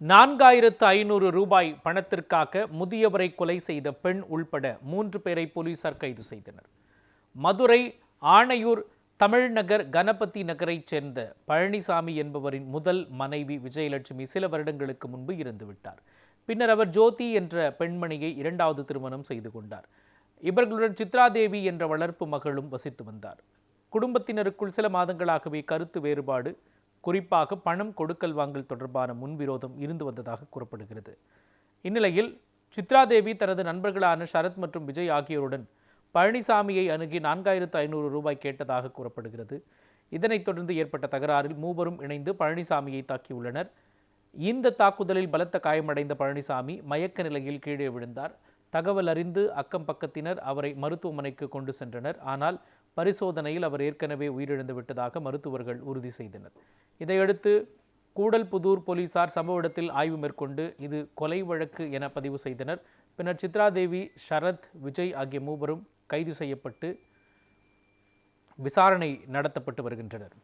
நான்காயிரத்து ஐநூறு ரூபாய் பணத்திற்காக முதியவரை கொலை செய்த பெண் உள்பட மூன்று பேரை போலீசார் கைது செய்தனர். மதுரை ஆணையூர் தமிழ்நகர் கணபதி நகரைச் சேர்ந்த பழனிசாமி என்பவரின் முதல் மனைவி விஜயலட்சுமி சில வருடங்களுக்கு முன்பு இறந்துவிட்டார். பின்னர் அவர் ஜோதி என்ற பெண்மணியை இரண்டாவது திருமணம் செய்து கொண்டார். இவர்களுடன் சித்ராதேவி என்ற வளர்ப்பு மகளும் வசித்து வந்தார். குடும்பத்தினருக்குள் சில மாதங்களாகவே கருத்து வேறுபாடு குறிப்பாக பணம் கொடுக்கல் வாங்கல் தொடர்பான முன்விரோதம் இருந்து வந்ததாக கூறப்படுகிறது. இந்நிலையில் சித்ராதேவி தனது நண்பர்களான சரத் மற்றும் விஜய் ஆகியோருடன் பழனிசாமியை அணுகி நான்காயிரத்து ஐநூறு ரூபாய் கேட்டதாக கூறப்படுகிறது. இதனைத் தொடர்ந்து ஏற்பட்ட தகராறில் மூவரும் இணைந்து பழனிசாமியை தாக்கியுள்ளனர். இந்த தாக்குதலில் பலத்த காயமடைந்த பழனிசாமி மயக்க நிலையில் கீழே விழுந்தார். தகவல் அறிந்து அக்கம் பக்கத்தினர் அவரை மருத்துவமனைக்கு கொண்டு சென்றனர். ஆனால் பரிசோதனையில் அவர் ஏற்கனவே உயிரிழந்து விட்டதாக மருத்துவர்கள் உறுதி செய்தனர். இதையடுத்து கூடல்புதூர் போலீசார் சம்பவ இடத்தில் ஆய்வு மேற்கொண்டு இது கொலை வழக்கு என பதிவு செய்தனர். பின்னர் சித்ராதேவி சரத் விஜய் ஆகிய மூவரும் கைது செய்யப்பட்டு விசாரணை நடத்தப்பட்டு வருகின்றனர்.